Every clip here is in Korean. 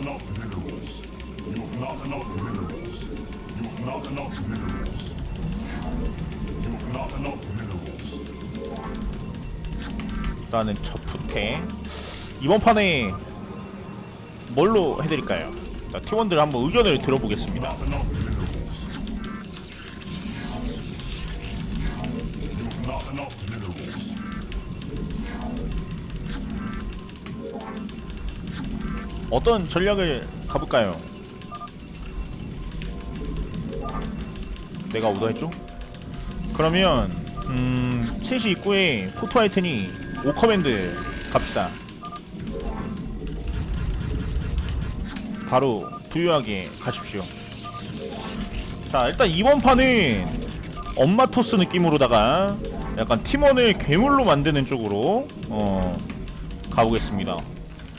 enough minerals. You have not enough minerals. You have not enough minerals. You have not enough minerals. 일단은 저프테 이번 판에 뭘로 해드릴까요? 자, 팀원들 한번 의견을 들어보겠습니다. 어떤 전략을 가볼까요? 내가 오더했죠? 그러면 음 3시 입구에 포토아이튼이 5커맨드 갑시다 바로 부유하게 가십시오 자 일단 이번 판은 엄마 토스 느낌으로다가 약간 팀원을 괴물로 만드는 쪽으로 어 가보겠습니다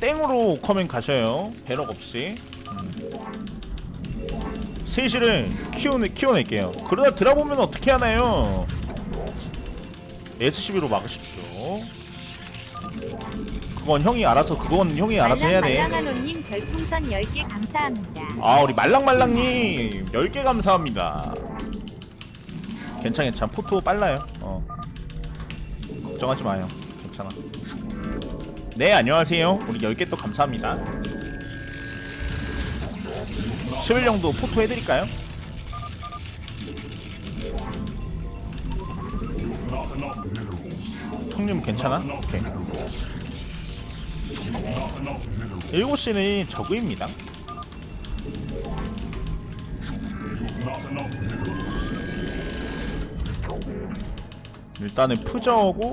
땡으로 커맨 가셔요. 배럭 없이. 세시를 키워내, 키워낼게요. 그러다 들어보면 어떻게 하나요? SCB로 막으십시오. 그건 형이 알아서 그건 형이 알아서 해야 돼. 말랑말랑한호님 별풍선 10개 감사합니다. 아 우리 말랑말랑님 10개 감사합니다. 괜찮 괜찮 포토 빨라요. 어. 걱정하지 마요. 괜찮아 네 안녕하세요 우리 10개 또 감사합니다 10일 정도 포토 해드릴까요? 형님 괜찮아? 오케이 Not enough minerals. 7시는 저그입니다. 일단은 푸저하고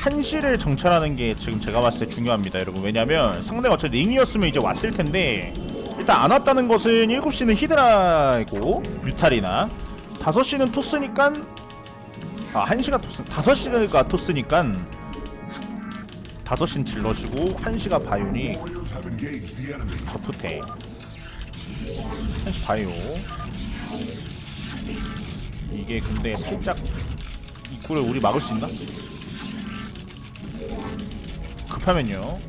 한시를 정찰하는 게 지금 제가 봤을 때 중요합니다 여러분 왜냐면 상대가 어차피 링이었으면 이제 왔을 텐데 일단 안 왔다는 것은 7시는 히드라고 뮤탈이나 5시는 토스니까 아 1시가 토스 5시가 토스니까 5시는 질러시고 1시가 바이오니. 저프테 1시 바이오 이게 근데 살짝 입구를 우리 막을 수 있나? Minerals.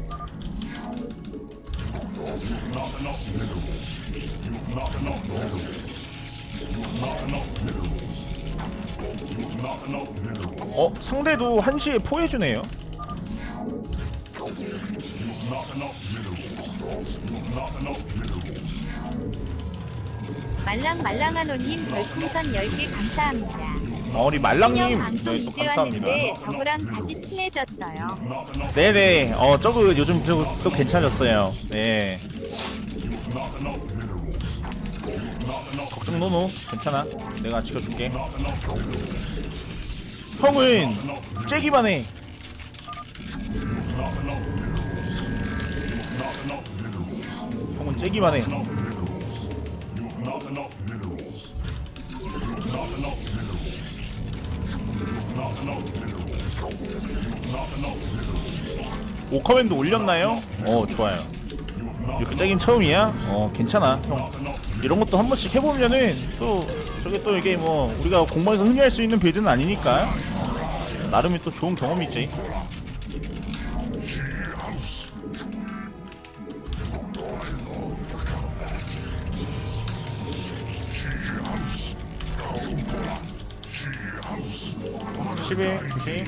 어? 상대도 1시에 포해주네요. 말랑말랑한호님 별풍선 10개 감사합니다. 어, 우리 신형 말랑님 방송 네, 또 이제 감사합니다 왔는데 저거랑 다시 친해졌어요. 네네 어 저거 요즘 또, 또 괜찮아졌어요 네. 걱정 노노 괜찮아 내가 지켜줄게. 형은 째기만 해. 형은 째기만 해 오커맨도 올렸나요? 어 좋아요 이렇게 째긴 처음이야? 어 괜찮아 형 이런 것도 한 번씩 해보면은 또 저게 또 이게 뭐 우리가 공방에서 흔히 할 수 있는 빌드는 아니니까 어, 나름의 또 좋은 경험이지 십일 구십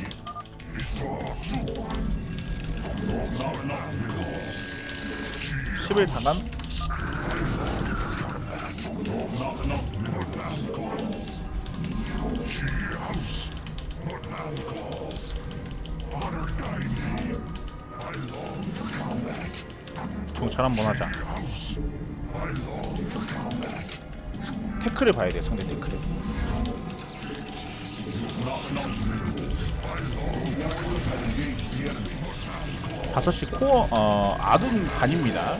십일 단감 정찰 한번 하자. 태클을 봐야 돼 상대 태클을 다섯 시 코어 어 아둔 반입니다.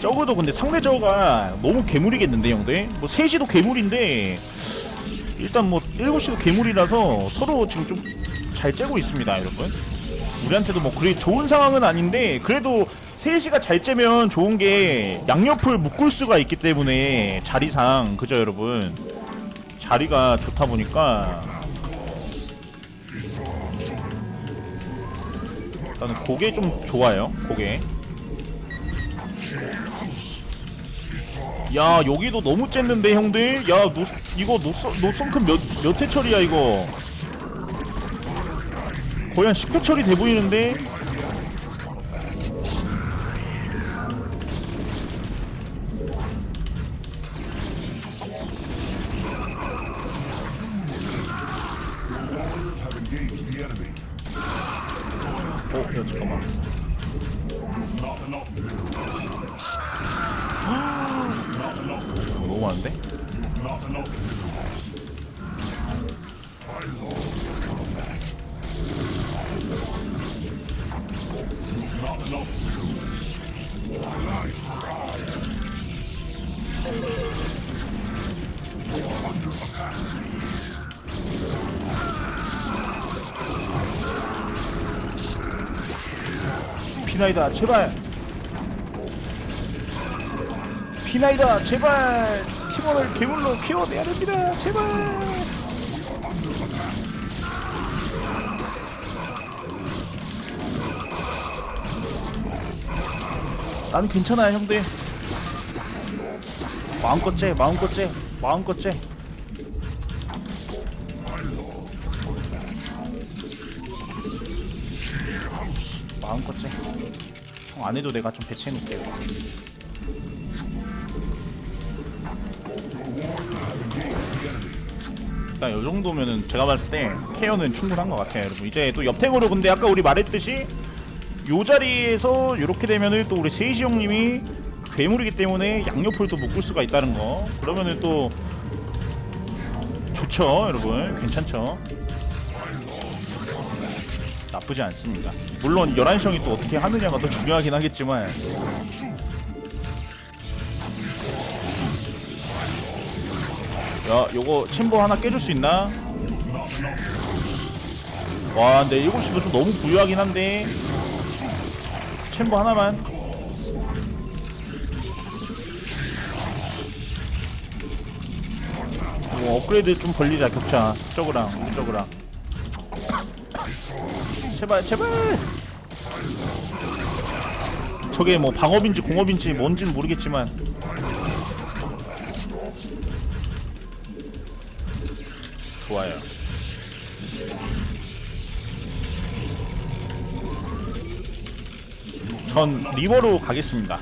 저거도 근데 상대 저거가 너무 괴물이겠는데 형들? 뭐 3시도 괴물인데 일단 뭐 7시도 괴물이라서 서로 지금 좀 잘 째고 있습니다 여러분 우리한테도 뭐 그리 좋은 상황은 아닌데 그래도 3시가 잘 째면 좋은 게 양옆을 묶을 수가 있기 때문에 자리상. 그죠 여러분? 자리가 좋다 보니까. 일단은 고개 좀 좋아요 고개. 야 여기도 너무 쨌는데 형들? 야 노, 이거 노선큰 몇, 몇회 처리야 이거? 거의 한 10회 처리 돼 보이는데 어? 야 잠깐만. 너무 많은데? 피나이다 제발. 피나이다 제발. 팀원을 괴물로 키워내야 됩니다 제발. 난 괜찮아요 형들. 마음껏 째 마음껏 째 마음껏 째 마음껏 째. 형 안해도 내가 좀 배치해놓을게요. 일단 이 정도면은 제가 봤을 때 케어는 충분한 것 같아요, 여러분. 이제 또 옆탱으로 근데 아까 우리 말했듯이 요 자리에서 이렇게 되면은 또 우리 세이시 형님이 괴물이기 때문에 양옆을 또 묶을 수가 있다는 거. 그러면은 또 좋죠, 여러분. 괜찮죠. 나쁘지 않습니다. 물론 11시 형이 또 어떻게 하느냐가 더 중요하긴 하겠지만. 야 요거 챔버 하나 깨줄 수 있나? 와 근데 7시도 좀 너무 부유하긴 한데. 챔버 하나만. 뭐 업그레이드 좀 벌리자 격차. 저거랑 우리 저거랑 제발 제발. 저게 뭐 방업인지 공업인지 뭔지는 모르겠지만. 좋아요. 전 리버로 가겠습니다.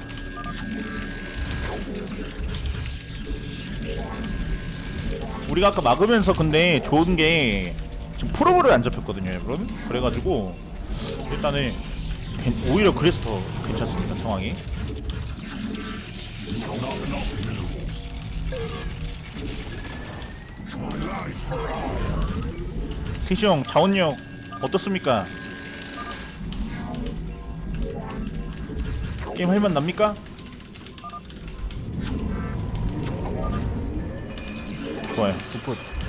우리가 아까 막으면서 근데 좋은 게 지금 프로볼을 안 잡혔거든요 여러분 그래가지고 일단은 괜- 오히려 그래서 더 괜찮습니다 상황이 세시 형 자원력 어떻습니까? 게임 할만 납니까? 좋아요 굿굿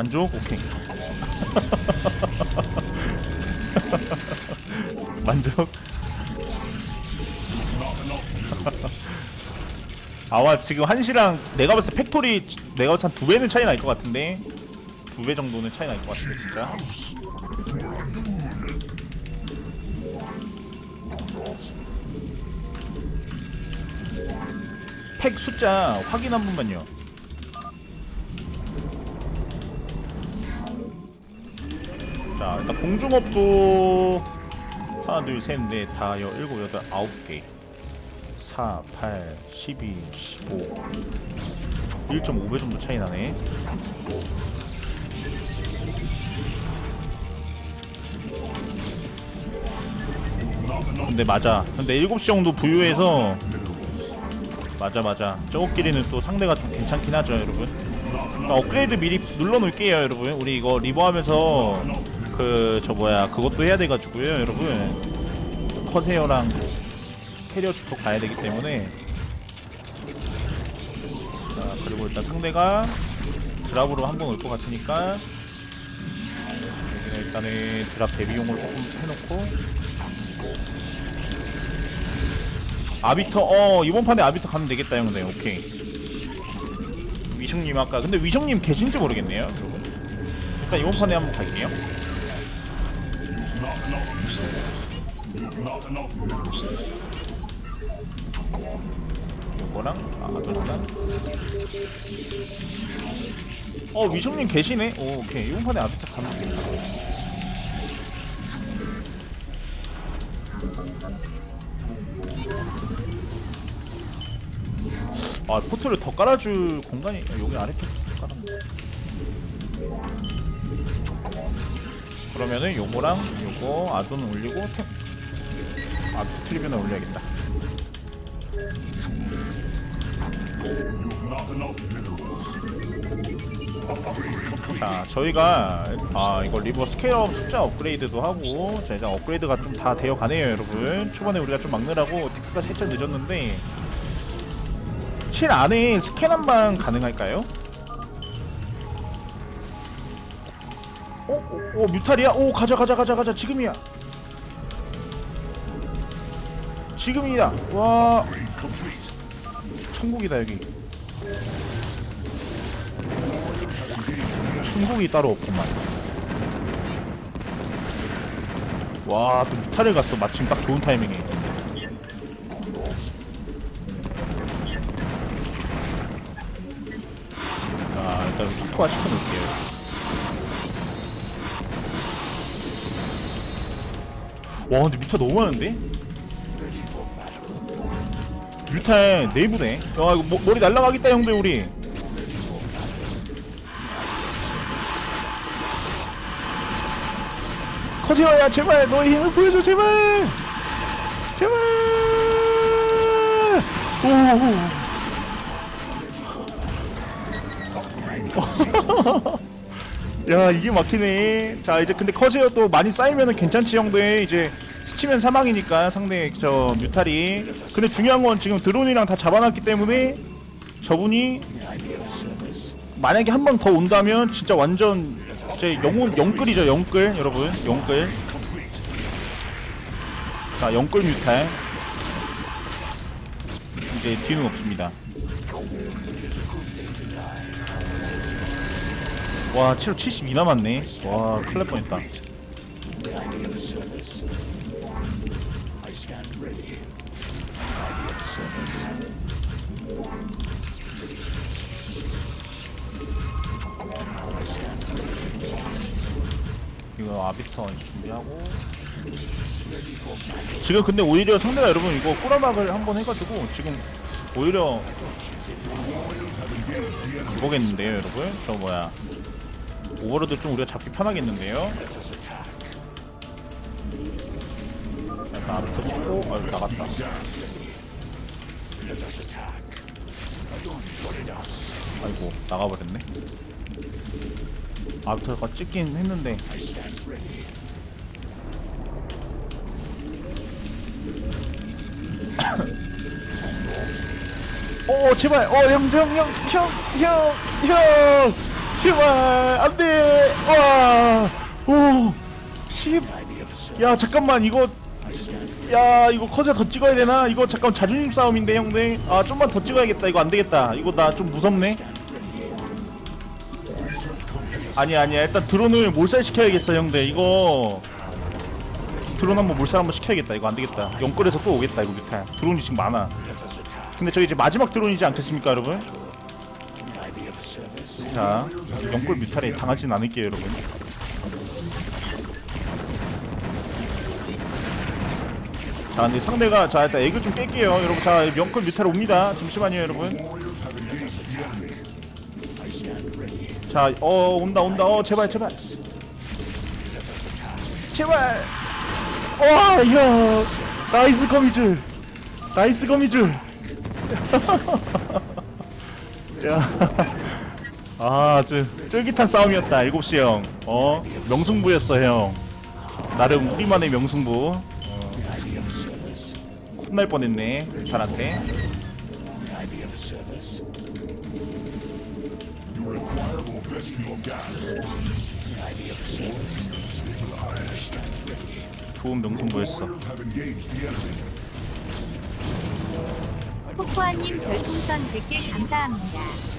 만족? 오케이 만족? 아와 지금 한시랑 내가 봤을 때 팩토리 내가 봤을 때 한 두 배는 차이 날 것 같은데 두 배 정도는 차이 날 것 같은데 진짜 팩 숫자 확인 한 번만요 자 일단 공중업도 하나 둘셋넷 다 여 일곱 여덟 아홉 개. 4, 8, 12, 15 1.5배 정도 차이 나네. 근데 맞아. 근데 7시 정도 부유해서 맞아 맞아. 저거끼리는 또 상대가 좀 괜찮긴 하죠 여러분. 자, 업그레이드 미리 눌러 놓을게요 여러분. 우리 이거 리버하면서 그 저 뭐야 그것도 해야 돼가지고요 여러분. 커세어랑 캐리어 쪽도 가야 되기 때문에. 자 그리고 일단 상대가 드랍으로 한 번 올 것 같으니까. 여기는 일단은 드랍 대비용을 조금 해놓고. 아비터 어 이번 판에 아비터 가면 되겠다 형들 오케이. 위성님 아까 근데 위성님 계신지 모르겠네요 여러분. 일단 이번 판에 한번 갈게요. 요거랑? 아도랑? 어 위성님 계시네? 오, 오케이. 이번 판에 아비타 가면 됩니다. 아 포트를 더 깔아줄 공간이 여기 아래쪽 깔았네 그러면은 요거랑 요거 아돈 올리고 템 아, 트리뷰는 올려야겠다. 자 저희가 아 이거 리버 스케일업 숫자 업그레이드도 하고 자 일단 업그레이드가 좀 다 되어 가네요 여러분 초반에 우리가 좀 막느라고 테크가 살짝 늦었는데 7 안에 스캔 한 방 가능할까요? 어? 어? 어 뮤탈이야? 오 가자 가자 가자 가자. 지금이야. 지금이다 와. 천국이다 여기. 천국이 따로 없구만. 와또 뮤탈을 갔어. 마침 딱 좋은 타이밍에. 자 일단 속도화 시켜놓을게요 와 근데 뮤탈 너무 많은데? 뮤탈 내부네. 야 이거 뭐, 머리 날라가겠다 형들 우리. 커세어야 제발! 너의 힘을 보여줘 제발! 제발! 오. 야 이게 막히네. 자 이제 근데 커세어 또 많이 쌓이면은 괜찮지 형들. 이제 스치면 사망이니까 상대 저 뮤탈이. 근데 중요한 건 지금 드론이랑 다 잡아놨기 때문에 저분이 만약에 한 번 더 온다면 진짜 완전 제 영혼 영끌이죠 영끌. 여러분 영끌. 자 영끌 뮤탈. 이제 뒤는 없습니다 와 체력 72 남았네. 와 큰일 날 뻔했다. 이거 아비터 준비하고. 지금 근데 오히려 상대가 여러분 이거 꼬라박을 한번 해가지고 지금 오히려 보겠는데요 여러분? 저 뭐야 오버로드 좀 우리가 잡기 편하겠는데요. 아비터 치고 아유 나갔다. 아이고 나가버렸네. 아비터가 찍긴 했는데. 오 제발. 어 형형형형형 제발 안돼. 와오10야 잠깐만 이거. 야 이거 커세 더 찍어야 되나? 이거 잠깐 자존심 싸움인데 형들. 아 좀만 더 찍어야겠다. 이거 안 되겠다. 이거 나 좀 무섭네. 아니야 아니야. 일단 드론을 몰살 시켜야겠어 형들. 이거. 드론 한번 몰살 한번 시켜야겠다. 이거 안 되겠다. 영끌에서 또 오겠다 이거 뮤탈 드론이 지금 많아. 근데 저희 이제 마지막 드론이지 않겠습니까 여러분 자 영끌 뮤탈에 당하진 않을게요 여러분 자 근데 상대가 자 일단 애교 좀 깰게요 여러분 자 영끌 뮤탈 옵니다 잠시만요 여러분 자, 어 온다 온다. 어 제발 제발. 제발. 와, 야. 나이스 거미줄. 나이스 거미줄. 야. 아, 아주 쫄깃한 싸움이었다. 7시 형. 어? 명승부였어, 형. 나름 우리만의 명승부. 어. 혼날 뻔했네. 달한테. 좋은 명승부였어. 코코아님 별풍선 100개 감사합니다.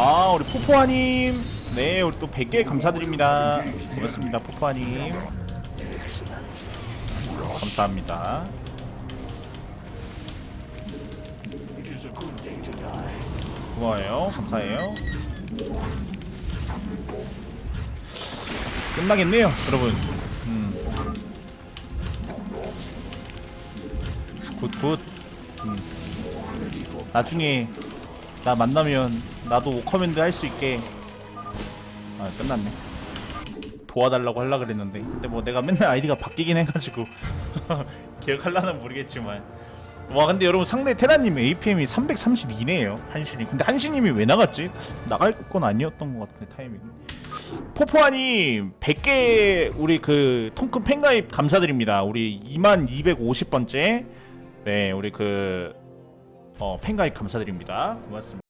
아 우리 포포아님. 네 우리 또 100개 감사드립니다. 고맙습니다 포포아님. 감사합니다. 고마워요. 감사해요. 끝나겠네요 여러분. 음. 굿굿. 음. 나중에 나 만나면 나도 커맨드 할 수 있게. 아 끝났네. 도와달라고 하려 그랬는데. 근데 뭐 내가 맨날 아이디가 바뀌긴 해가지고 기억할라나 모르겠지만. 와 근데 여러분 상대 테라님 APM이 332네요 한신이. 근데 한신님이 왜 나갔지? 나갈 건 아니었던 것 같은데 타이밍이. 포포아님 100개 우리 그 통큰 팬가입 감사드립니다. 우리 2250번째. 네 우리 그 어, 팬가입 감사드립니다. 고맙습니다